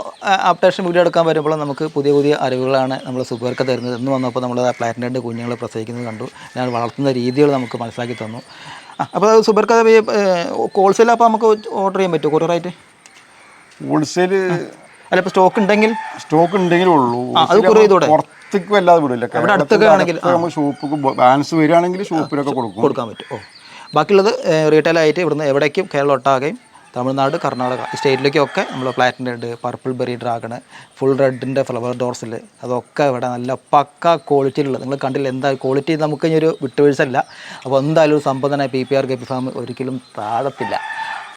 S1: അപ്ഡേഷൻ വീഡിയോ എടുക്കാൻ വരുമ്പോൾ നമുക്ക് പുതിയ പുതിയ അറിവുകളാണ് നമ്മൾ സുബർക്ക തരുന്നത്. എന്ന് വന്നപ്പോൾ നമ്മൾ ആ പ്ലാറ്റിന്റെ കുഞ്ഞുങ്ങൾ പ്രസവിക്കുന്നത് കണ്ടു. ഞാൻ വളർത്തുന്ന രീതികൾ നമുക്ക് മനസ്സിലാക്കി തന്നു. അപ്പോൾ സുബർക്ക ഹോൾസെയിൽ അപ്പോൾ നമുക്ക് ഓർഡർ ചെയ്യാൻ പറ്റുമോ? കുറേറായിട്ട്
S2: ഹോൾസെയിൽ
S1: അല്ല ഇപ്പോൾ സ്റ്റോക്ക് ഉണ്ടെങ്കിൽ?
S2: സ്റ്റോക്ക് ഉണ്ടെങ്കിൽ ഉള്ളൂ.
S1: അത് കുറേ ഇതോടെ.
S2: പുറത്തേക്ക് വല്ലാതെ വിടില്ല
S1: അവിടെ അടുത്തൊക്കെ ആണെങ്കിൽ,
S2: നമ്മൾ ഷോപ്പ് ബാലൻസ് വരികയാണെങ്കിൽ ഷോപ്പിലൊക്കെ കൊടുക്കും.
S1: കൊടുക്കാൻ പറ്റും. ഓ. ബാക്കിയുള്ളത് റീറ്റെയിൽ ആയിട്ട് ഇവിടുന്ന് എവിടേക്കും കേരളം ഒട്ടാകെയും തമിഴ്നാട് കർണാടക സ്റ്റേറ്റിലേക്കൊക്കെ നമ്മൾ പ്ലാറ്റിന്റെ ഉണ്ട്. പർപ്പിൾ ബെറി ഡ്രാഗണ് ഫുൾ റെഡിന്റെ ഫ്ലവർ ഡോർസിൽ അതൊക്കെ ഇവിടെ നല്ല പക്ക ക്വാളിറ്റിയിലുള്ളത് നിങ്ങൾ കണ്ടില്ല എന്താ ക്വാളിറ്റി നമുക്ക് ഇനി ഒരു വിട്ടുവീഴ്ച അപ്പോൾ എന്തായാലും ഒരു സമ്പന്നനായ P P R guppy farm ഒരിക്കലും താഴത്തില്ല.